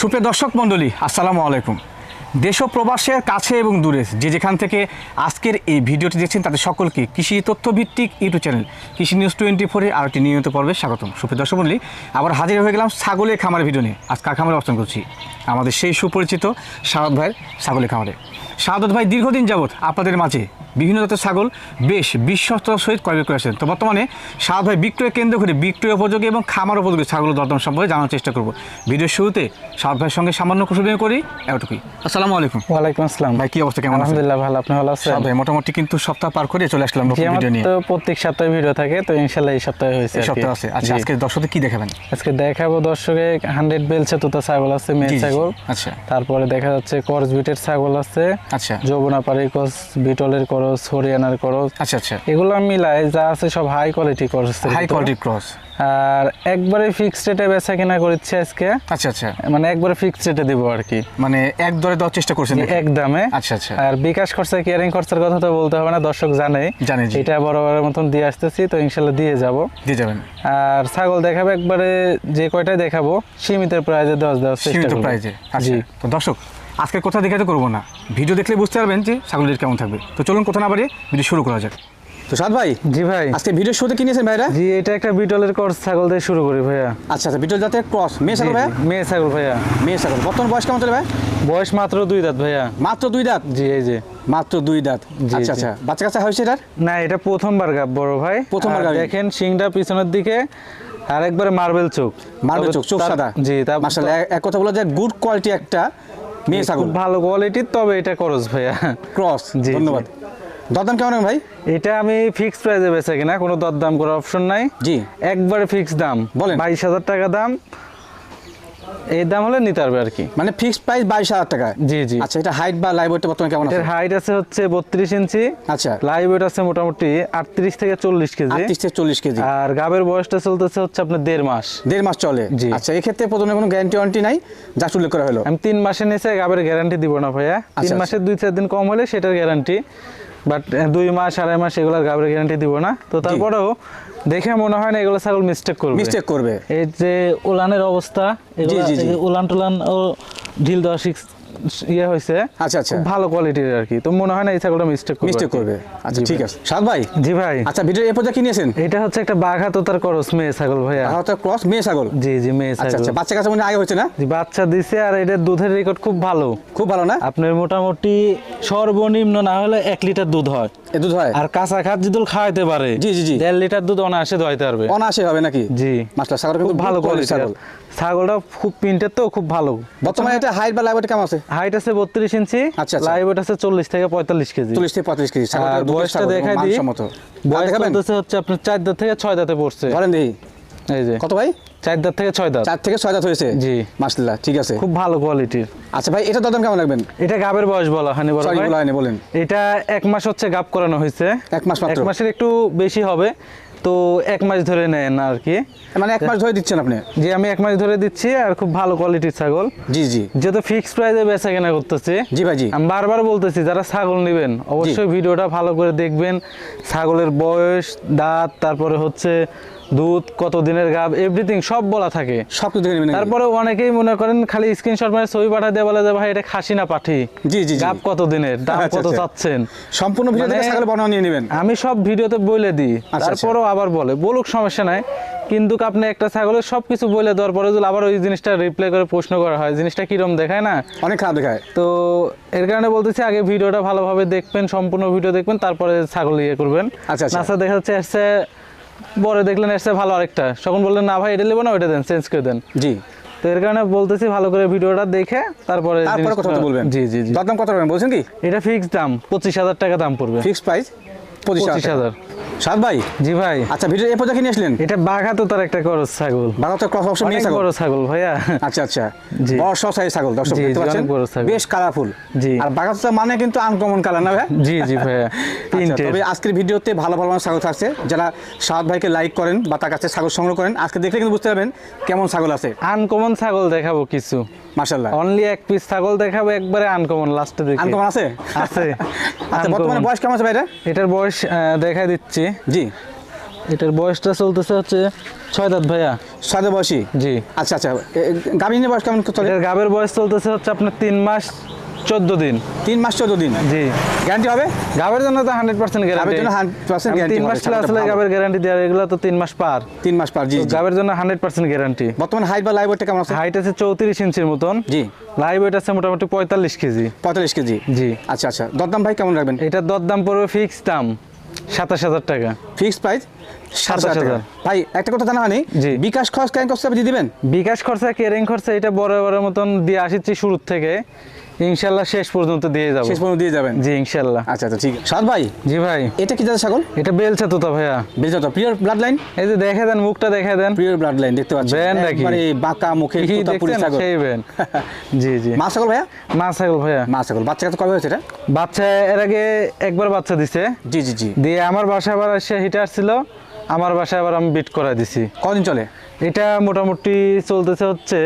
সুপ্রিয় দর্শক মণ্ডলী, আসসালামু আলাইকুম। দেশ প্রবাসের কাছে এবং দূরে যে যেখান থেকে আজকের এই ভিডিওটি দেখছেন তাদের সকলকে কৃষি তথ্যভিত্তিক YouTube channel, Krishi news twenty ফোরে আর একটি নিয়মিত পর্বে স্বাগতম। সুপ্রিয় দর্শক মণ্ডলী, আবার হাজির হয়ে গেলাম ছাগলের খামারের ভিডিও নিয়ে। আজ কার খামারে অবস্থান করছি। আমাদের সেই সুপরিচিত সারদ ভাইয়ের ছাগলের খামারে। সারদ ভাই, দীর্ঘদিন যাবৎ আপনাদের মাঝে বিভিন্ন জাতের ছাগল বেশ বিশ্বস্ততার সহিত ক্রয় বিক্রয় করেছেন তো বর্তমানে ভাই বিক্রয় কেন্দ্র করে বিক্রয় উপযোগী এবং খামার উপযোগী ছাগলের দরদাম সম্পর্কে জানার চেষ্টা করব। ভিডিওর শুরুতে ভাইয়ের সঙ্গে সামান্য কুশল করি এতটুকুই। আসসালামু আলাইকুম। ওয়ালাইকুম আসসালাম। ভাই কি অবস্থা? কেমন আলহামদুলিল্লাহ ভালো। আপনি ভালো আছেন? ভাই মোটামুটি কিন্তু সপ্তাহ পার করে চলে আসলাম নতুন ভিডিও নিয়ে। তো প্রত্যেক সপ্তাহে ভিডিও থাকে তো ইনশাল্লাহ এই সপ্তাহে হয়েছে এই। সপ্তাহ আছে। আচ্ছা আজকে দর্শকদের কি দেখাবেন? আজকে দেখাবো দর্শকে হান্ড্রেড বেলছে তোতা ছাগল আছে মেয়ে ছাগল। আচ্ছা। তারপরে দেখা যাচ্ছে করস বিটের ছাগল আছে। আচ্ছা। যৌবনা পাড়ি করস বিটলের করস হরিয়ানার করস আচ্ছা আচ্ছা। এগুলো মিলাই যা আছে সব high quality cross high quality cross আর একবারে ফিক্সড রেটে বেচা কিনা করছে আজকে। আচ্ছা আচ্ছা। মানে একবারে ফিক্সড রেটে দিব আর কি। মানে এক দরে দেওয়ার চেষ্টা করছেন? এক দামে। আচ্ছা আচ্ছা। আর বিকাশ খরচা কেয়ারিং খরচার কথা তো বলতে হবে না দর্শক জানে জানে এটা বরাবরের মতন দিয়ে আসতেছি তো ইনশাল্লাহ দিয়ে যাব। দিয়ে যাবেন। আর ছাগল দেখাবো একবারে যে কয়টাই দেখাবো সীমিত প্রাইজে দশ দেওয়ার চেষ্টা সীমিত প্রাইজে। আচ্ছা। তো দর্শক আজকে কোথা দেখাতে করব না। ভিডিও দেখলে বুঝতে পারবেন যে ছাগলের কেমন থাকবে। তো চলুন কোথা না বাড়িয়ে ভিডিও শুরু করা যাক। তো সাদ ভাই জি ভাই। আজকে ভিডিও শুরুতে কি নিয়েছেন ভাইরা? জি এটা একটা বিটলের কর ছাগল দিয়ে শুরু করি ভাইয়া। আচ্ছা আচ্ছা বিটল জাতের ক্রস মেয়ে ছাগল ভাইয়া? মেয়ে ছাগল ভাইয়া। মেয়ে ছাগল। বর্তমান বয়স কেমন চলে ভাই? বয়স মাত্র দুই দাঁত ভাইয়া। মাত্র দুই দাঁত? জি এই যে। মাত্র দুই দাঁত। আচ্ছা আচ্ছা বাচ্চা কাচ্চা হয়েছে এটার? না এটা প্রথমবার গাব বড় ভাই। প্রথমবার গাভী। দেখেন শিংটা পিছনের দিকে আর একবারে মার্বেল চোখ। মার্বেল চোখ চোখ সাদা? জি তা মাসাল্লাহ এক কথা বলা যায় গুড কোয়ালিটি একটা মেয়ে ছাগল। ভালো কোয়ালিটির তবে এটা করস ভাইয়া। ক্রস জি, ধন্যবাদ। দরদাম কেমন ভাই? এটা আমি ফিক্স প্রাইসে বেচা কিনা কোনো দরদাম করার অপশন নাই। জি। একবারে ফিক্স দাম। বলেন। বাইশ হাজার টাকা দাম এই দাম হলে নিতে পারবে আর কি। মানে ফিক্সড প্রাইস বাইশ হাজার টাকা? জি জি। আচ্ছা এটা হাইট বা লাইভ ওয়েটটা বর্তমানে কেমন আছে? এর হাইট আছে হচ্ছে বত্রিশ ইঞ্চি। আচ্ছা। লাইভ ওয়েট আছে মোটামুটি আটত্রিশ থেকে চল্লিশ কেজি। আটত্রিশ থেকে চল্লিশ কেজি। আর গাবের বয়সটা চলতেছে হচ্ছে আপনার দেড় মাস। দেড় মাস চলে? জি। আচ্ছা এক্ষেত্রে প্রথমে কোনো গ্যারান্টি ওয়ারেন্টি নাই যা উল্লেখ করা হলো। আমি তিন মাসের নিচে গাবের গ্যারান্টি দিব না ভাইয়া। তিন আচ্ছা। মাসের দুই চার দিন কম হলে সেটার গ্যারান্টি বাট দুই মাস আড়াই মাস এগুলোর গাবের গ্যারান্টি দিব না। তো তারপরেও দেখে মনে হয় না এগুলো ছাগল মিস্টেক করবে। মিস্টেক করবে। এই যে উলানের অবস্থা এগুলা-। উলান টুলান ও ঢিল দেওয়া ইয়ে হয়েছে আচ্ছা আচ্ছা। ভালো কোয়ালিটির আর কি। তো মনে হয় না এই ছাগলটা মিস্টেক করবে মিস্টেক করবে। আচ্ছা ঠিক আছে। সাদ ভাই? জি ভাই। আচ্ছা ভিডিও এ পর্যন্ত কি নিয়েছেন? এটা হচ্ছে একটা বাঘা তোতার করস মেয়ে ছাগল ভাইয়া। ক্রস মেয়ে ছাগল? জি জি মেয়ে আচ্ছা ছাগল। আচ্ছা বাচ্চা কাছে মনে আগে হচ্ছে না? জি বাচ্চা দিছে আর এটার দুধের রেকর্ড খুব ভালো। খুব ভালো না? আপনার মোটামুটি সর্বনিম্ন না হলে এক লিটার দুধ হয়। দুধ হয়? আর কাঁচা খাদ যদি খাওয়াইতে পারে। জি, জি, জি। দেড় লিটার দুধ অনায়াসে দোয়াইতে পারবে। অনাশে হবে নাকি? জি। মাসলা ছাগল কিন্তু খুব ভালো কোয়ালিটি ছাগলটা খুব প্রিন্টের তো খুব ভালো। বর্তমানে এটা হাইট বা লাইভ কেমন আছে? হাইট আছে বত্রিশ ইঞ্চি আচ্ছা, আচ্ছা। লাইভ আছে চল্লিশ থেকে পঁয়তাল্লিশ কেজি। চল্লিশ থেকে পঁয়ত্রিশ কেজি আর বয়সটা দেখাই দিই। বয়স হচ্ছে আপনার চার দাঁত থেকে ছয় দাঁতে পড়ছে। ধরেন দেখি। এই যে। কত ভাই? চার দাঁত থেকে ছয় দাঁত। চার থেকে ছয় দাঁত হয়েছে? জি। মাসলা ঠিক আছে। খুব ভালো কোয়ালিটির আচ্ছা ভাই এটা দরদাম কেমন লাগবেন এটা গাবের বয়স বলা হয়নি বড় ভাই। বলেন। এটা এক মাস হচ্ছে গাব করানো হয়েছে। এক মাস মাত্র? এক মাসের একটু বেশি হবে। তো এক মাস ধরে নেন আর কি। মানে এক মাস ধরে দিচ্ছেন আপনি? যে আমি এক মাস ধরে দিচ্ছি আর খুব ভালো কোয়ালিটির ছাগল। জি জি। যেহেতু ফিক্সড প্রাইসে বেচা কেনা করতেছি জি ভাই জি। আমি বারবার বলতেছি যারা ছাগল নেবেন অবশ্যই ভিডিওটা ভালো করে দেখবেন। ছাগলের বয়স দাঁত তারপরে হচ্ছে দুধ কত দিনের গাব এভরিথিং সব বলা থাকে সব কিছু দেখে নেবেন নাকি? তারপরে অনেকেই মনে করেন খালি স্ক্রিনশট মানে ছবি পাঠা দিয়ে বলে যে ভাই এটা খাসি না পাঠি জি জি গাব কত দিনের দাম আচ্ছা, কত আচ্ছা। চাচ্ছেন সম্পূর্ণ ভিডিও মানে- থেকে ছাগলের বর্ণনা নিয়ে নেবেন আমি সব ভিডিওতে বলে দিই আচ্ছা। তারপরেও আবার বলে বলুক সমস্যা নাই কিন্তু আপনি একটা ছাগলের সব কিছু বলে দেওয়ার পরে যদি আবার ওই জিনিসটা রিপ্লাই করে প্রশ্ন করা হয় জিনিসটা কিরম দেখায় না অনেক খারাপ দেখায় তো এর কারণে বলতেছি আগে ভিডিওটা ভালোভাবে দেখবেন সম্পূর্ণ ভিডিও দেখবেন তারপরে ছাগল ইয়ে করবেন আচ্ছা, আচ্ছা। দেখা যাচ্ছে পরে দেখলেন এসে ভালো আরেকটা। তখন বললেন না ভাই এটা নেব না ওইটা দেন চেঞ্জ করে দেন। জি। তো এর কারণে বলতেছি ভালো করে ভিডিওটা দেখে তারপরে তারপরে কথা বলবেন। জি জি জি। দাম কত বলবেন বলছেন কি? এটা ফিক্সড দাম পঁচিশ হাজার টাকা দাম পড়বে। ফিক্সড প্রাইস পঁচিশ হাজার। সাত ভাই? জি ভাই। আচ্ছা ভিডিও এ পর্যন্ত কি নিয়ে আসলেন? এটা বাঘা তো তার একটা করস ছাগল। ভারতের ক্রস অপশন নিয়ে ছাগল? বড় ছাগল ভাইয়া। আচ্ছা আচ্ছা। বড় সাইজ ছাগল দর্শক দেখতে পাচ্ছেন। বেশ কালারফুল জি। আর বাগাসা মানে কিন্তু আনকমন কালার না ভাই জি জি ভাইয়া। আচ্ছা, তিনটে তবে আজকের ভিডিওতে ভালো ভালো ছাগল থাকছে। যারা সাদ ভাইকে লাইক করেন বা তার কাছে ছাগল সংগ্রহ করেন আজকে দেখলে কিন্তু বুঝতে পারবেন কেমন ছাগল আছে। আনকমন ছাগল দেখাবো কিছু। মাশাল্লাহ অনলি এক পিস ছাগল দেখাবো একবারে আনকমন লাস্টে দেখে। আনকমন আছে? আছে। আচ্ছা বর্তমানে বয়স কেমন আছে ভাইটা এটার বয়স আহ, দেখা দিচ্ছি জি। এটার বয়সটা চলতেছে হচ্ছে ছয় দাঁত ভাইয়া। সাদা বয়সী? জি। আচ্ছা আচ্ছা। গাভিনের বয়স কেমন চলে? গাবের বয়স চলতেছে হচ্ছে আপনার তিন মাস চোদ্দ দিন। তিন মাস চোদ্দ দিন? জি। গ্যারান্টি হবে? গাবের জন্য তো হান্ড্রেড পার্সেন্ট গাভীর গ্যারান্টি জন্য 100% তিন মাস আসলে ভালো। গাবের গ্যারান্টি দেওয়ার এগুলো তো তিন মাস পার। তিন মাস পার জি। গাবের জন্য হান্ড্রেড পার্সেন্ট গ্যারান্টি বর্তমান হাইট বা লাইভ ওয়েটটা কেমন আছে? হাইট আছে চৌত্রিশ ইঞ্চির মতন। জি। লাইভ ওয়েট আছে মোটামুটি পঁয়তাল্লিশ কেজি। পঁয়তাল্লিশ কেজি। জি। আচ্ছা আচ্ছা। দরদাম ভাই কেমন রাখবেন? এটার দরদাম পড়বে ফিক্স দাম। সাতাশ হাজার টাকা। Fix price? সাতাশ হাজার ভাই একটা কথা জানা হয়নি? জি। বিকাশ খরচ করতে দিয়ে দিবেন? বিকাশ খরচা কেরিং খরচা এটা বড় বড় মতন দিয়ে আসছি শুরুর থেকে। ইনশাল্লাহ শেষ পর্যন্ত দিয়ে যাব। শেষ পর্যন্ত দিয়ে যাবেন? জি ইনশাল্লাহ। আচ্ছা আচ্ছা ঠিক আছে। সাদ ভাই জি ভাই। এটা কি যাচ্ছে ছাগল? এটা বেলছে তো তো ভাইয়া। বেশ তো প্রিয় ব্লাড লাইন এই যে দেখে দেন মুখটা দেখে দেন। প্রিয় ব্লাড লাইন দেখতে পাচ্ছেন। ব্যান নাকি? একবারে বাঁকা মুখে তোতাপুরি দেখছেন? ছাগল। সেই জি জি। মা ছাগল ভাইয়া? মা ছাগল ভাইয়া। মা ছাগল। বাচ্চা কাছে কবে হয়েছে এটা? বাচ্চা এর আগে একবার বাচ্চা দিছে। জি জি জি। দিয়ে আমার বাসায় আবার এসে হিটার ছিল আমার বাসায় আবার আমি বিট করা দিছি। কদিন চলে? এটা মোটামুটি চলতেছে হচ্ছে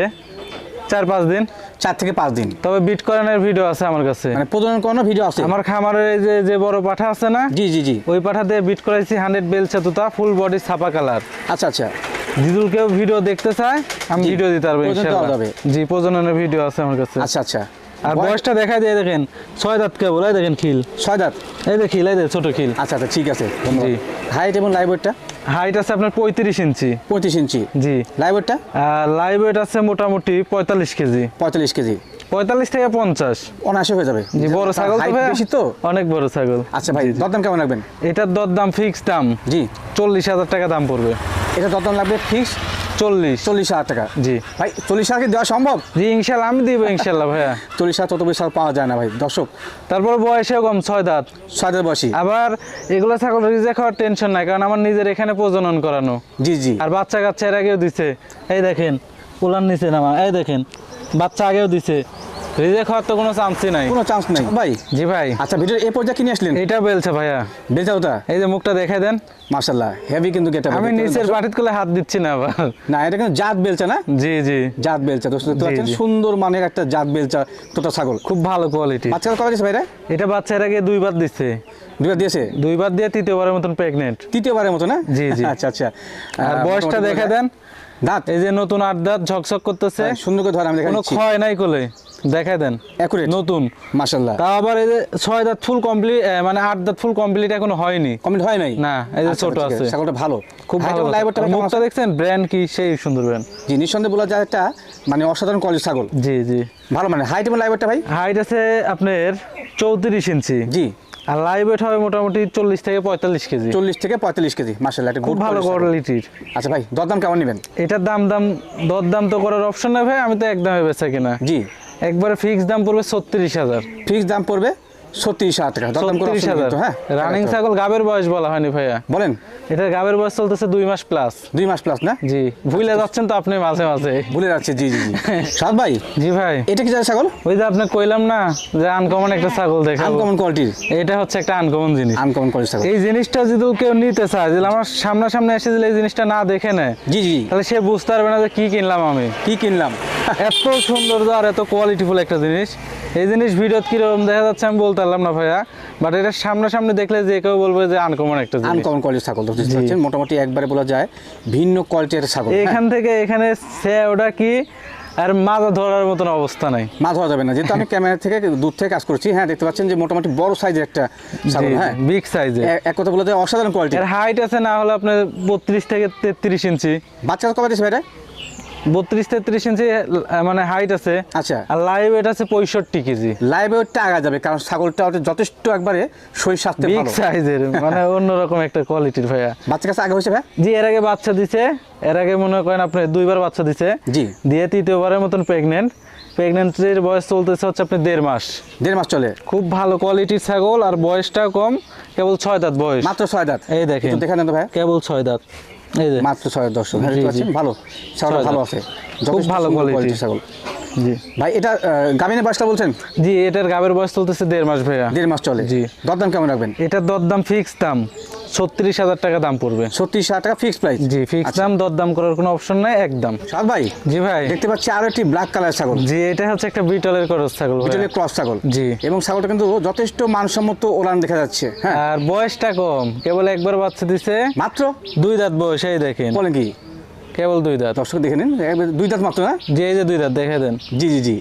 চার পাঁচ দিন। চার থেকে পাঁচ দিন। তবে বিট করানোর ভিডিও আছে আমার কাছে। মানে প্রজনন কোনো ভিডিও আছে। আমার খামারের এই যে যে বড় পাঠা আছে না জি জি জি। ওই পাঠা দিয়ে বিট করাইছি হান্ড্রেড বেল ছাতুতা ফুল বডি ছাপা কালার আচ্ছা আচ্ছা। দিদুলকেও ভিডিও দেখতে চায় আমি ভিডিও দিতে পারব ইনশাআল্লাহ জি প্রজননের ভিডিও আছে আমার কাছে। আচ্ছা আচ্ছা। আর বয়সটা দেখা যায় দেখেন ছয় দাঁত কেবল এই দেখেন খিল। ছয় দাঁত? এই যে খিল এই যে ছোট খিল। আচ্ছা আচ্ছা ঠিক আছে জি। হাইট এবং লাইভ ওয়েটটা হাইট আছে আপনার পঁয়ত্রিশ ইঞ্চি। পঁয়ত্রিশ ইঞ্চি। জি। লাইভ ওয়েটটা লাইভ ওয়েট আছে মোটামুটি পঁয়তাল্লিশ কেজি। পঁয়তাল্লিশ কেজি। পঁয়তাল্লিশ থেকে পঞ্চাশ। অনাশি হয়ে যাবে। জি বড় ছাগল তো Height বেশি তো? অনেক বড় ছাগল। আচ্ছা ভাই দরদাম কেমন রাখবেন? এটার দর দাম ফিক্স দাম। জি। চল্লিশ হাজার টাকা দাম পড়বে। এটা দরদাম লাগবে ফিক্স চল্লিশ। চল্লিশ হাজার টাকা। জি। ভাই চল্লিশ হাজার কি দেওয়া সম্ভব? জি ইনশাল্লাহ আমি দিব ইনশাল্লাহ ভাইয়া। চল্লিশ হাজার তত বেশি আর পাওয়া যায় না ভাই দর্শক। তারপর বয়সে কম ছয় দাঁত। ছয় দাঁত বয়সী। আবার এগুলো ছাগল রিজেক্ট হওয়ার টেনশন নাই কারণ আমার নিজের এখানে প্রজনন করানো। জি জি। আর বাচ্চা কাচ্চা এর আগেও দিছে। এই দেখেন উলান নিচে নামা এই দেখেন বাচ্চা আগেও দিছে। রিজেক্ট হওয়ার তো কোনো চান্সই নাই। কোনো চান্স নেই। ভাই। জি ভাই। আচ্ছা ভিডিও এই পর্যায়ে কিনে আসলেন? এটা বেলছে ভাইয়া। বেচা ওটা? এই যে মুখটা দেখাই দেন। হেভি কিন্তু গেটা আমি নিচের পাটিত হাত দিচ্ছি না আবার। না এটা কিন্তু জাত বেলচা না? জি জি। জাত বেলচা দোস্ত দেখতে পাচ্ছেন সুন্দর মানের একটা জাত বেলচা তোটা ছাগল। খুব ভালো কোয়ালিটি বাচ্চা কবে দিয়েছে ভাইরা? এটা বাচ্চা এর আগে দুইবার দিচ্ছে। দুইবার দিয়েছে? দুইবার দিয়ে তৃতীয়বারের মতন প্রেগনেন্ট তৃতীয়বারের মতন না? জি, জি। আচ্ছা আচ্ছা। আর বয়সটা দেখা দেন। দাঁত। এই যে নতুন আট দাঁত ঝকঝক করতেছে। হ্যাঁ, সুন্দর করে ধরে আমি কোনো ক্ষয় নাই কোলে। দেখা দেন। অ্যাকুরেট নতুন। মাশাল্লাহ তাও আবার এই যে ছয় দাঁত ফুল কমপ্লিট মানে আট দাঁত ফুল কমপ্লিট এখনও হয়নি। কমেন্ট হয় নাই? না, এই যে আচ্ছা, ছোট আছে। ছাগলটা ভালো। খুব ভালো মুখটা দেখছেন ব্র্যান্ড কি সেই সুন্দর ব্র্যান্ড জি নিঃসন্দেহে বলা যায় একটা মানে অসাধারণ কোয়ালিটি ছাগল। জি জি। ভালো মানে হাইট এবং লাইভটা ভাই? হাইট আছে আপনার চৌত্রিশ ইঞ্চি। জি। আর লাইভ ওয়েট হবে মোটামুটি চল্লিশ থেকে পঁয়তাল্লিশ কেজি। চল্লিশ থেকে পঁয়তাল্লিশ কেজি মার্শাল্লাহ একটা খুব ভালো কোয়ালিটির আচ্ছা ভাই দরদাম কেমন নেবেন? এটার দাম দাম দরদাম তো করার অপশন নেই ভাই আমি তো একদমই বেচা কিনা। জি। একবারে ফিক্স দাম পড়বে ছত্রিশ হাজার। ফিক্স দাম পড়বে ছত্রিশ হাজার টাকা ছত্রিশ হাজার। হ্যাঁ? রানিং ছাগল গাবের বয়স বলা হয়নি ভাইয়া। বলেন। এটার গাবের বয়স চলতেছে দুই মাস প্লাস দুই মাস প্লাস না? জি। ভুলে যাচ্ছেন তো আপনি মাঝে মাঝে। ভুলে যাচ্ছে জি জি জি। সাদ ভাই জি ভাই। এটা কি যায় ছাগল? ওই যে আপনাকে কইলাম না যে আনকমন একটা ছাগল দেখাবো। আনকমন কোয়ালিটির এটা হচ্ছে একটা আনকমন জিনিস। আনকমন কোয়ালিটি ছাগল। এই জিনিসটা যদি কেউ নিতে চায় আমার সামনাসামনি এসে যদি এই জিনিসটা না দেখে নেয় জি জি তাহলে সে বুঝতে পারবে না যে কি কিনলাম আমি। কি কিনলাম? এত সুন্দর আর এত কোয়ালিটিফুল একটা জিনিস। এই জিনিস ভিডিওত কীরকম দেখা যাচ্ছে আমি বলতে পারলাম না ভাইয়া বাট এটা সামনাসামনি দেখলে যে কেউ বলবে যে আনকমন একটা জিনিস। আনকমন কোয়ালিটির ছাগল বুঝতে পারছেন? মোটামুটি একবারে বলা যায় ভিন্ন কোয়ালিটির ছাগল। হ্যাঁ, এখান থেকে এখানে সে ওটা কি আর মাজা ধরার মতন অবস্থা নাই। মাছ ধরা যাবে না যেহেতু আমি ক্যামেরা থেকে দূর থেকে কাজ করছি হ্যাঁ দেখতে পাচ্ছেন যে মোটামুটি বড় সাইজের একটা ছাগল হ্যাঁ। বিগ সাইজের এক কথা বলে অসাধারণ কোয়ালিটি এর হাইট আছে না হলে আপনার বত্রিশ থেকে তেত্রিশ ইঞ্চি বাচ্চা কবে দিয়েছে ভাইটা বত্রিশ তেত্রিশ ইঞ্চি মানে হাইট আছে। আচ্ছা। আর লাইভ এটা আছে পঁয়ষট্টি কেজি। লাইভে ওটা আগা যাবে কারণ ছাগলটা যথেষ্ট একবারে শরীর স্বাস্থ্য বিগ সাইজের মানে অন্যরকম একটা কোয়ালিটির ভাইয়া। বাচ্চা কাছে আগে হয়েছে ভাই জি এর আগে বাচ্চা দিছে এর আগে মনে করেন আপনি দুইবার বাচ্চা দিছে। জি। দিয়ে তৃতীয়বারের মতন প্রেগনেন্ট প্রেগনেন্টের বয়স চলতেছে হচ্ছে আপনি দেড় মাস। দেড় মাস চলে। খুব ভালো কোয়ালিটির ছাগল আর বয়সটা কম কেবল ছয় দাঁত বয়স। মাত্র ছয় দাঁত। এই দেখেন। একটু দেখে নেন তো ভাই কেবল ছয় দাঁত। মাত্র ছয় দশ দর্শক। ভালো। ছাগল ভালো আছে। খুব ভালো quality ছাগল। জি। ভাই এটা আহ, গাভিনের বয়সটা বলছেন? জি এটার গাবের বয়স চলতেছে দেড় মাস ভাইয়া। দেড় মাস চলে। জি। দরদাম কেমন রাখবেন? এটার দরদাম ফিক্স দাম। ছত্রিশ হাজার টাকা দাম পড়বে। ছত্রিশ হাজার টাকা ফিক্স প্রাইস জি ফিক্স দাম দরদাম করার কোনো অপশন নাই একদম। সাদ ভাই জি ভাই। দেখতে পাচ্ছি আরও একটি ব্ল্যাক কালার ছাগল। জি এটা হচ্ছে একটা বিটলের ক্রস ছাগল। বিটলের ক্রস ছাগল। জি। এবং ছাগলটা কিন্তু যথেষ্ট মানসম্মত ওলান দেখা যাচ্ছে হ্যাঁ। আর বয়সটা কম কেবল একবার বাচ্চা দিছে। মাত্র? দুই দাঁত বয়স এই দেখেন। বলেন কি? কেবল দুই দাঁত। দর্শক দেখে নিন দুই দাঁত মাত্র না যে এই যে দুই দাঁত দেখে দেন। জি জি জি।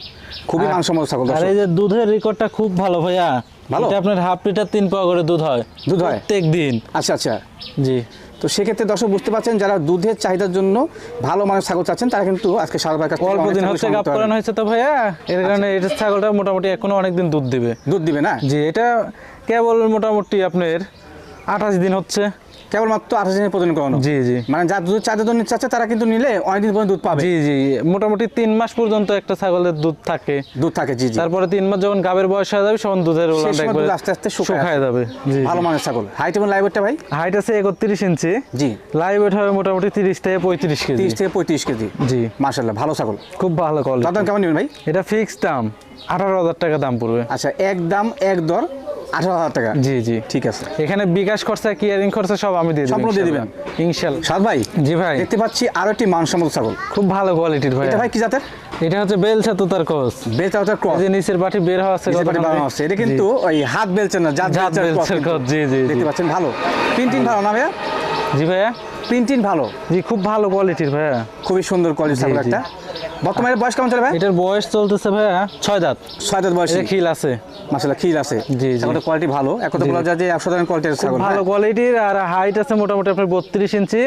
খুবই মানসম্মত ছাগল আর এই যে দুধের রেকর্ডটা খুব ভালো ভাইয়া। ভালো? এটা আপনার হাফ লিটার তিন পাওয়া করে দুধ হয়। দুধ হয়? প্রত্যেক দিন। আচ্ছা আচ্ছা। জি। তো সেক্ষেত্রে দর্শক বুঝতে পারছেন যারা দুধের চাহিদার জন্য ভালো মানের ছাগল চাচ্ছেন তারা কিন্তু আজকে সারবার কাছ অল্প দিন হচ্ছে গাপ করানো হয়েছে তো ভাইয়া। এর কারণে এটা ছাগলটা মোটামুটি এখনও অনেকদিন দুধ দিবে। দুধ দিবে না? জি এটা কেবল মোটামুটি আপনার আঠাশ দিন হচ্ছে। কেবলমাত্র আঠাশ দিনের প্রজনন করানো। জি জি। মানে চাচ্ছে তারা কিন্তু নিলে অনেকদিন পর্যন্ত দুধ পাবে। জি জি। মোটামুটি তিন মাস পর্যন্ত একটা ছাগলের দুধ থাকে। দুধ থাকে জি জি। তারপরে তিন মাস যখন গাবের বয়স হয়ে যাবে তখন দুধের সেই ওলানটা সময় একবারে দুধ আস্তে আস্তে শুকায় শুকায় যাবে। জি ভালো মানের ছাগল। হাইট এবং লাইভেরটা ভাই? হাইট আছে একত্রিশ ইঞ্চি। জি। লাইভ হবে মোটামুটি তিরিশ থেকে পঁয়ত্রিশ কেজি। তিরিশ থেকে পঁয়ত্রিশ কেজি। জি। মার্শাল্লাহ ভালো ছাগল। খুব ভালো কোয়ালিটি দাম কেমন নেবেন ভাই? এটা ফিক্সড দাম। আঠারো হাজার টাকা দাম পড়বে। আচ্ছা এক দাম এক দর আঠারো হাজার টাকা। জি জি। ঠিক আছে। এখানে বিকাশ খরচা কিয়ারিং খরচা সব আমি দিয়ে সম্পূর্ণ দিয়ে দিবেন? সাদ ভাই জি ভাই। দেখতে পাচ্ছি আরও একটি মানসম্মত ছাগল। খুব ভালো কোয়ালিটির ভাই। এটা ভাই কি জাতের? এটা হচ্ছে বেলছা তোতার কোচ বেলচা ওটার ক্রস যে নিচের পাটি বের হওয়া আছে বানানো আগে। আছে। এটা কিন্তু ওই হাত বেলছে না জাত কিন্তু। cross, জি, জি। দেখতে পাচ্ছেন ভালো। প্রিন্টিং ভালো না ভাইয়া? জি ভাইয়া? প্রিন্টিং ভালো। জি খুব ভালো কোয়ালিটির ভাইয়া। খুবই সুন্দর কোয়ালিটি ছাগল একটা। বর্তমানে বয়স কেমন চলে ভাই এটার বয়স চলতেছে ভাইয়া ছয় দাঁত। ছয় দাঁত বয়স। খিল আছে। মাসাল্লাহ খিল আছে। জি, জি। কোয়ালিটি ভালো। এক কথা বলা যায় যে ধরনের কোয়ালিটির ছাগল ভালো কোয়ালিটির আর হাইট আছে মোটামুটি আপনার বত্রিশ ইঞ্চি।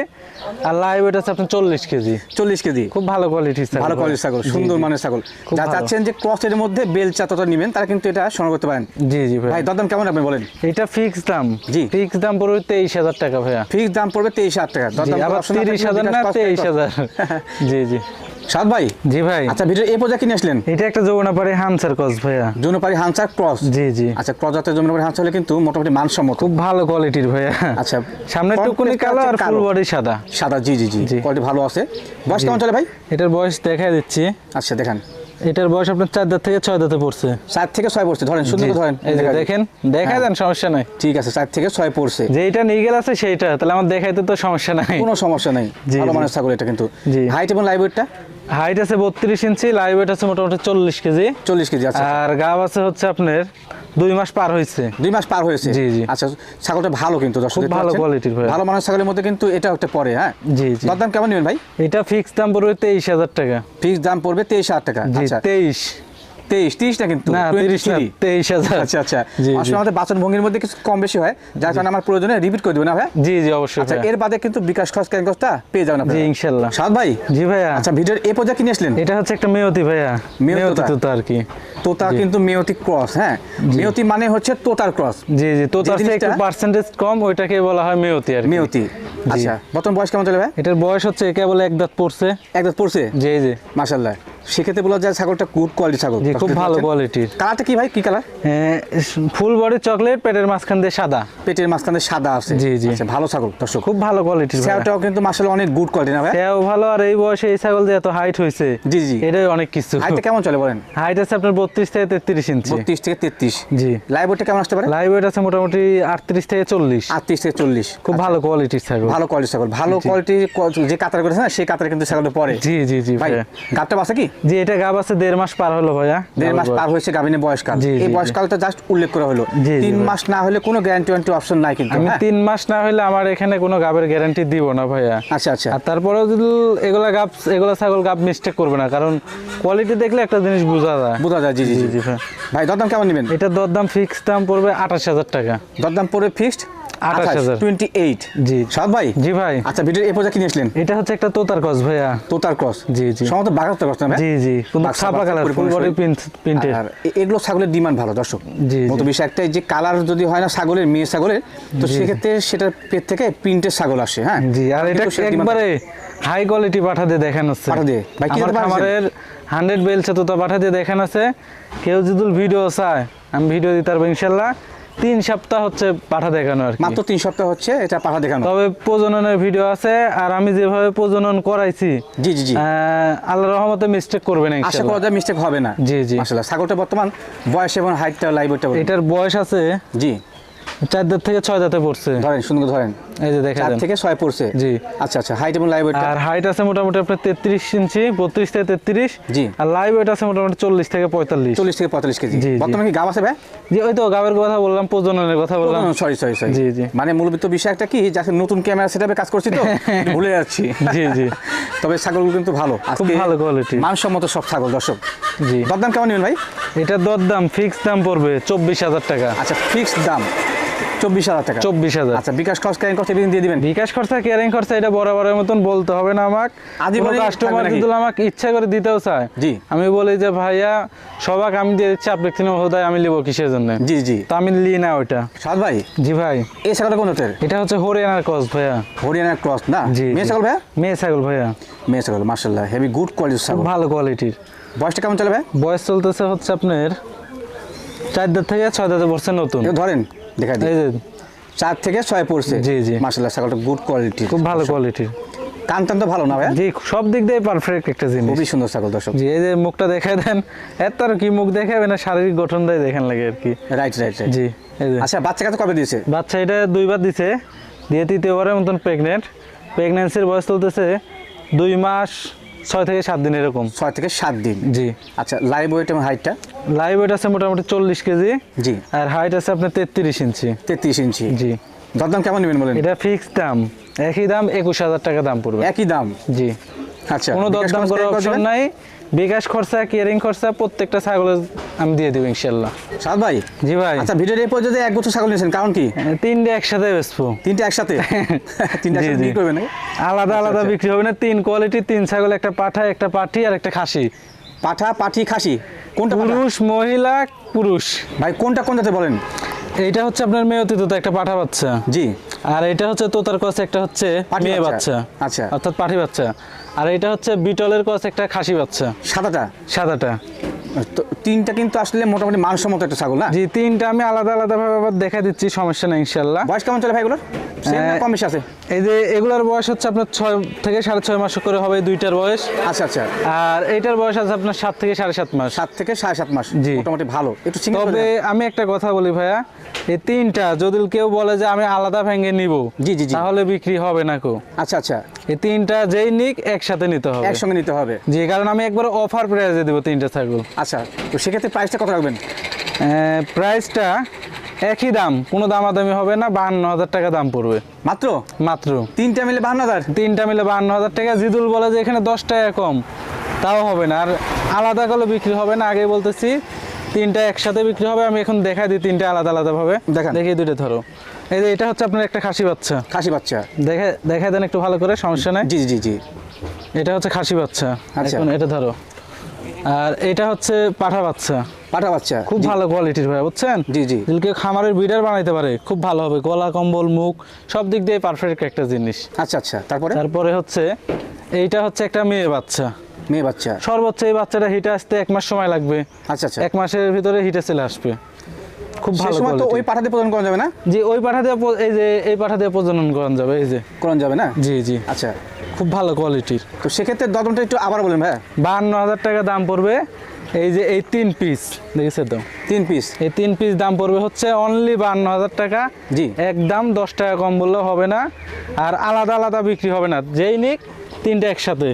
আর লাইভ ওয়েট আছে আপনার চল্লিশ কেজি। চল্লিশ কেজি। খুব ভালো কোয়ালিটির ভালো কোয়ালিটির ছাগল সুন্দর মানের ছাগল। যা চাচ্ছেন যে ক্রসের মধ্যে বেল চাতটা নেবেন তারা কিন্তু এটা সংগ্রহ করতে পারেন। জি জি ভাই ভাই দরদাম কেমন আপনি বলেন? এটা ফিক্স দাম। জি। ফিক্স দাম পড়বে তেইশ হাজার টাকা ভাইয়া। ফিক্স দাম পড়বে তেইশ হাজার টাকা। দরদাম তিরিশ হাজার না তেইশ হাজার। জি জি। সাত ভাই? জি ভাই। আচ্ছা ভিডিও এই পর্যায়ে কিনে আসলেন? এটা একটা যমুনা হানসার কস ভাইয়া। জুনোপারি হানসার ক্রস? জি জি। আচ্ছা ক্রস জাতের জুনোপারি হানসা হলে কিন্তু মোটামুটি মানসম্মত। খুব ভালো কোয়ালিটির ভাইয়া। আচ্ছা সামনে টুকুনি কালো আর ফুল বডি সাদা। সাদা জি জি জি। জি। কোয়ালিটি ভালো আছে। বয়স কেমন চলে ভাই? এটার বয়স দেখাই দিচ্ছি। আচ্ছা দেখান। এটার বয়স আপনার চার দাঁত থেকে ছয় দাঁতে পড়ছে। চার থেকে ছয় পড়ছে ধরেন সুন্দর ধরেন। দেখেন দেখা হ্যাঁ। দেন সমস্যা নাই। ঠিক আছে চার থেকে ছয় পড়ছে। যেইটা নিয়ে আছে সেইটা তাহলে আমার দেখাইতে তো সমস্যা নাই। কোনো সমস্যা নাই ভালো মানুষ ছাগল এটা কিন্তু। হাইট এবং লাইব্রেরিটা হাইট আছে বত্রিশ ইঞ্চি লাইভ ওয়েট আছে মোটামুটি চল্লিশ কেজি। চল্লিশ কেজি আছে আর গাব আছে হচ্ছে আপনার দুই মাস পার হয়েছে। দুই মাস পার হয়েছে? জি, জি। আচ্ছা ছাগলটা ভালো কিন্তু দর্শক ভালো কোয়ালিটির ভাই। ভালো মানের ছাগলের মধ্যে কিন্তু এটা একটা পরে হ্যাঁ? জি জি। দরদাম কেমন নেবেন ভাই? এটা ফিক্স দাম পড়বে তেইশ হাজার টাকা। ফিক্স দাম পড়বে তেইশ হাজার টাকা। আচ্ছা। তেইশ। তেইশ না কিন্তু? না 23 তিরিশ না তেইশ হাজার। আচ্ছা আচ্ছা। আসলে আমাদের বাচন ভঙ্গির মধ্যে কিছু কম বেশি হয় যার কারণে আমার প্রয়োজনে রিপিট করে দেবেন না ভাই জি জি অবশ্যই আচ্ছা এর বাদে কিন্তু বিকাশ খরচ ক্যান পেয়ে যাবেন জি আপনারা সাদ ভাই? জি ভাইয়া। আচ্ছা ভিডিওর এ পর্যায়ে কিনে আসলেন? এটা হচ্ছে একটা মেয়তি ভাইয়া। মেয়তি মেয়তি তোতা। তোতা আর কি। তোতা কিন্তু মেয়তি ক্রস হ্যাঁ? মেয়তি মানে হচ্ছে তোতার ক্রস। জি জি তোতার একটু পার্সেন্টেজ কম ওইটাকে বলা হয় মেয়তি আর মেয়তি। আচ্ছা বর্তমান বয়স কেমন চলে ভাই এটার বয়স হচ্ছে কেবল এক দাঁত পড়ছে। একদম পড়ছে? জি জি। মাশাল্লাহ সেক্ষেত্রে বলা যায় ছাগলটা গুড কোয়ালিটি ছাগল। খুব ভালো কোয়ালিটির কালারটা কি ভাই? কি কালার? ফুল বডি চকলেট পেটের মাঝখান দিয়ে সাদা। পেটের মাঝখানে সাদা আছে। জি, জি। আচ্ছা, ভালো ছাগল দর্শক। খুব ভালো কোয়ালিটির স্যাওটাও কিন্তু মাশাল্লাহ অনেক গুড কোয়ালিটি না ভাই? সেও ভালো আর এই বয়সে এই ছাগল যে এত হাইট হয়েছে জি, জি। এটাই অনেক কিছু। হাইটটা কেমন চলে বলেন? হাইট আছে আপনার বত্রিশ থেকে তেত্রিশ ইঞ্চি বত্রিশ থেকে তেত্রিশ। জি। লাইভ ওয়েটটা কেমন আসতে পারে? লাইভ ওয়েট আছে মোটামুটি আটত্রিশ থেকে চল্লিশ। আটত্রিশ থেকে চল্লিশ। খুব ভালো কোয়ালিটির ছাগল। ভালো কোয়ালিটির ছাগল। ভালো কোয়ালিটি যে কাতার করেছে না সেই কাতারে কিন্তু ছাগলটা পরে। জি জি জি ভাই গাবটা বাসে কি? জি এটা গাব আছে দেড় মাস পার হলো ভাইয়া। দেড় মাস পার হয়েছে গাভিনের বয়সকাল এই বয়সকালটা জাস্ট উল্লেখ করা হলো। তিন মাস না হলে কোনো গ্যারান্টি ওয়ারেন্টি অপশন নাই কিন্তু আমি হ্যাঁ? তিন মাস না হলে আমার এখানে কোনো গাবের গ্যারান্টি দিব না ভাইয়া। আচ্ছা আচ্ছা। আর তারপরেও যদি এগুলা গাব এগুলা ছাগল গাব মিস্টেক করবে না কারণ কোয়ালিটি দেখলে একটা জিনিস বোঝা যায়। বোঝা যায় জি জি জি। ভাই ভাই দরদাম কেমন নেবেন? এটার দরদাম ফিক্স দাম পড়বে আঠাশ হাজার টাকা। দরদাম পড়বে ফিক্সড 28,000 জি। সাদ ভাই? জি ভাই। আচ্ছা ভিডিও এ পর্যন্ত কিনেছিলেন এটা হচ্ছে একটা তোতার কস ভাইয়া। তোতার ক্রস জি, জি। সম্ভবত বাগাতে ক্রস না জি জি। ছাপা কালার ফুল বডি প্রিন্টেড আর এগুলো ছাগলের ডিমান্ড ভালো দর্শক। জি, মতো বিষয় একটাই যে কালার যদি হয় না ছাগলের মেয়ে ছাগলের তো সেক্ষেত্রে সেটার পেট থেকে প্রিন্টের ছাগল আসে হ্যাঁ? জি আর এটা একবারে হাই কোয়ালিটি পাঠা দিয়ে দেখানো পাঠা দিয়ে? ভাই, কি বেলছে তো পাঠা দিয়ে দেখানো আছে কেউ যদি ভিডিও চায় আমি ভিডিও দিতে পারব ইনশাল্লাহ তিন সপ্তাহ হচ্ছে পাঠা দেখানো আর মাত্র তিন সপ্তাহ হচ্ছে এটা পাঠা দেখানো। তবে প্রজননের ভিডিও আছে আর আমি যেভাবে প্রজনন করাইছি জি জি জি। আহ, আল্লাহ রহমতে মিস্টেক করবে না আশা করা যায় মিস্টেক হবে না। জি, জি। আসলে ছাগলটা বর্তমান বয়স এবং হাইটটা লাইভ এটার বয়স আছে জি। চার দাঁত থেকে ছয় দাঁতে পড়ছে। ধরেন সুন্দর ধরেন। এই যে দেখা চার থেকে ছয় পড়ছে? জি। আচ্ছা আচ্ছা হাইট এবং লাইভ আর হাইট আছে মোটামুটি আপনার তেত্রিশ ইঞ্চি বত্রিশ থেকে তেত্রিশ। জি। আর লাইভ ওয়েট আছে মোটামুটি চল্লিশ থেকে পঁয়তাল্লিশ। চল্লিশ থেকে পঁয়তাল্লিশ কেজি। জি, জি। বর্তমানে কি গাব আছে ভাই? জি ওই তো গাবের কথা বললাম প্রজননের কথা বললাম। সরি সরি সরি জি, জি। মানে মূলত বিষয় একটা কি যাতে নতুন ক্যামেরা সেটাপে কাজ করছি তো ভুলে যাচ্ছি। জি জি। তবে ছাগলগুলো কিন্তু ভালো। খুব ভালো কোয়ালিটি মানসম্মত সব ছাগল দর্শক। জি। দরদাম কেমন নেবেন ভাই? এটা দর দাম ফিক্স দাম পড়বে চব্বিশ হাজার টাকা। আচ্ছা ফিক্সড দাম। চব্বিশ হাজার টাকা। চব্বিশ হাজার। আচ্ছা বিকাশ খরচ ক্যারিং করতে দিয়ে দিবেন? বিকাশ খরচা কেয়ারিং খরচা এটা বরাবরের মতন বলতে হবে না আমাকে। আজীবনই কাস্টমার থাকবে আমাকে ইচ্ছা করে দিতেও চায় জি। আমি বলি যে ভাইয়া সবাক আমি দিয়ে দিচ্ছি আপনি কিনে হোদায় আমি লিবো কিসের জন্য? জি জি। তা আমি লি না ওইটা। সাদ ভাই? জি ভাই। এই ছাগলটা কোন হোটেল এটা হচ্ছে হরিয়ানার কস ভাইয়া। হরিয়ানার ক্রস না? জি মেয়ে। ছাগল ভাইয়া? মেয়ে ছাগল ভাইয়া। মেয়ে ছাগল মার্শাল্লাহ হেভি গুড কোয়ালিটির ছাগল। ভালো কোয়ালিটির বয়সটা কেমন চলে ভাই? বয়স চলতেছে হচ্ছে আপনার চার দাঁত থেকে ছয় দাঁতে পড়ছে নতুন। ধরেন দেখা দিই। এই যে চার থেকে ছয় পড়ছে। জি, জি। মার্শাল্লাহ ছাগলটা গুড কোয়ালিটির খুব ভালো কোয়ালিটির কান টান তো ভালো না ভাই জি সব দিক দিয়ে পারফেক্ট একটা জিনিস। খুবই সুন্দর ছাগল দর্শক। জি এই যে মুখটা দেখাই দেন এত আর কি মুখ দেখাবে না শারীরিক গঠন দেয় দেখেন লাগে আর কি। রাইট রাইট জি আচ্ছা বাচ্চা কাছে কবে দিয়েছে? বাচ্চা এটা দুইবার দিছে দিয়ে তৃতীয়বারের মতন প্রেগনেন্ট প্রেগনেন্সির বয়স চলতেছে দুই মাস ছয় থেকে সাত দিন এরকম। ছয় থেকে সাত দিন। জি। আচ্ছা লাইভ ওয়েট এবং হাইটটা লাইভ ওয়েট আছে মোটামুটি চল্লিশ কেজি। জি। আর হাইট আছে আপনার তেত্রিশ ইঞ্চি। তেত্রিশ ইঞ্চি। জি। দরদাম কেমন নেবেন বলেন? এটা ফিক্সড দাম। একই দাম একুশ হাজার টাকা দাম পড়বে। একই দাম? জি। আচ্ছা কোনো দরদাম করার অপশন নাই। বিকাশ খরচা কেয়ারিং খরচা প্রত্যেকটা ছাগলের আমি দিয়ে দেবো ইনশাল্লাহ। সাদ ভাই? জি ভাই। আচ্ছা ভিডিওর এই পর্যন্ত এক বছর ছাগল নিয়েছেন কারণ কি? তিনটে একসাথে বেচবো। তিনটে একসাথে? তিনটে একসাথে বিক্রি করবেন নাকি? আলাদা আলাদা আচ্ছা। বিক্রি হবে না তিন কোয়ালিটি তিন ছাগল একটা পাঠা একটা পাঠি আর একটা খাসি। পাঠা পাঠি খাসি? কোনটা পুরুষ মহিলা পুরুষ। ভাই কোনটা কোন কোনটাতে বলেন? এইটা হচ্ছে আপনার মেয়ে অতীত একটা পাঠা বাচ্চা। জি। আর এটা হচ্ছে তোতার কস একটা হচ্ছে মেয়ে বাচ্চা। বাচ্চা। আচ্ছা। অর্থাৎ পাঠি বাচ্চা। আর এটা হচ্ছে বিটলের কস একটা খাসি বাচ্চা। সাদাটা? সাদাটা। তো তিনটা কিন্তু আসলে মোটামুটি মানসম্মত একটা ছাগল না? জি তিনটা আমি আলাদা আলাদা ভাবে আবার দেখা দিচ্ছি সমস্যা নেই ইনশাল্লাহ। বয়স কেমন চলে ভাই এগুলোর? হ্যাঁ। কম বেশি আছে? এই যে এগুলোর বয়স হচ্ছে আপনার ছয় থেকে সাড়ে ছয় মাস করে হবে দুইটার বয়স। আচ্ছা আচ্ছা। আর এইটার বয়স আছে আপনার সাত থেকে সাড়ে সাত মাস। সাত থেকে সাড়ে সাত মাস। জি। মোটামুটি ভালো। একটু তবে আমি একটা কথা বলি ভাইয়া এই তিনটা যদি কেউ বলে যে আমি আলাদা ভেঙে নিব জি, জি। তাহলে বিক্রি হবে না কো। আচ্ছা আচ্ছা। এই তিনটা যেই নিক একসাথে নিতে হবে। একসঙ্গে নিতে হবে। জি কারণ আমি একবার অফার প্রাইসে দেবো তিনটা ছাগল। আচ্ছা তো সেক্ষেত্রে প্রাইসটা কত রাখবেন? প্রাইসটা একই দাম কোনো দামাদামি হবে না বাহান্ন হাজার টাকা দাম পড়বে। মাত্র? মাত্র। তিনটা মিলে বাহান্ন হাজার? তিনটা মিলে বাহান্ন হাজার টাকা জিদুল বলে যে এখানে দশ টাকা কম তাও হবে না। আর আলাদা করে বিক্রি হবে না আগে বলতেছি তিনটা একসাথে বিক্রি হবে আমি এখন দেখাই দিই তিনটা আলাদা আলাদা ভাবে। দেখান। দেখি দুটো ধরো। এই যে এটা হচ্ছে আপনার একটা খাসি বাচ্চা। খাসি বাচ্চা। দেখে দেখাই দেন একটু ভালো করে সমস্যা নাই? জি জি জি। এটা হচ্ছে খাসি বাচ্চা। আচ্ছা। এখন এটা ধরো। আর এটা হচ্ছে পাঠা বাচ্চা। পাঠা বাচ্চা খুব ভালো কোয়ালিটির ভাই বুঝছেন? জি, জি। কেউ খামারের বিডার বানাইতে পারে খুব ভালো হবে। গলা কম্বল মুখ সব দিক দিয়ে পারফেক্ট একটা জিনিস। আচ্ছা আচ্ছা তারপরে? তারপরে হচ্ছে এইটা হচ্ছে একটা মেয়ে বাচ্চা। মেয়ে বাচ্চা। সর্বোচ্চ এই বাচ্চাটা হিটে আসতে এক মাস সময় লাগবে। আচ্ছা আচ্ছা। এক মাসের ভিতরে হিটে চলে আসবে। খুব ভালো সময় তো ওই। পাঠাতে প্রদান করা যাবে না? জি ওই পাঠা দিয়ে এই যে এই পাঠা দিয়ে প্রজনন করানো যাবে এই যে। করানো যাবে না? জি জি। আচ্ছা। খুব ভালো কোয়ালিটির তো সেক্ষেত্রে দদমটা একটু আবার বলেন হ্যাঁ বাহান্ন হাজার টাকা দাম পড়বে এই যে এই তিন পিস দেখেছে তো? তিন পিস এই তিন পিস দাম পড়বে হচ্ছে অনলি বান্ন হাজার টাকা। জি। একদম দশ টাকা কম বললেও হবে না। আর আলাদা আলাদা বিক্রি হবে না। যেই নিক তিনটা একসাথে।